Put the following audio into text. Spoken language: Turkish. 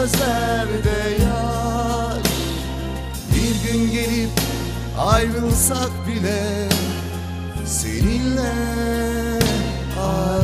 gözlerde yaş Bir gün gelip ayrılsak bile seninle ayrı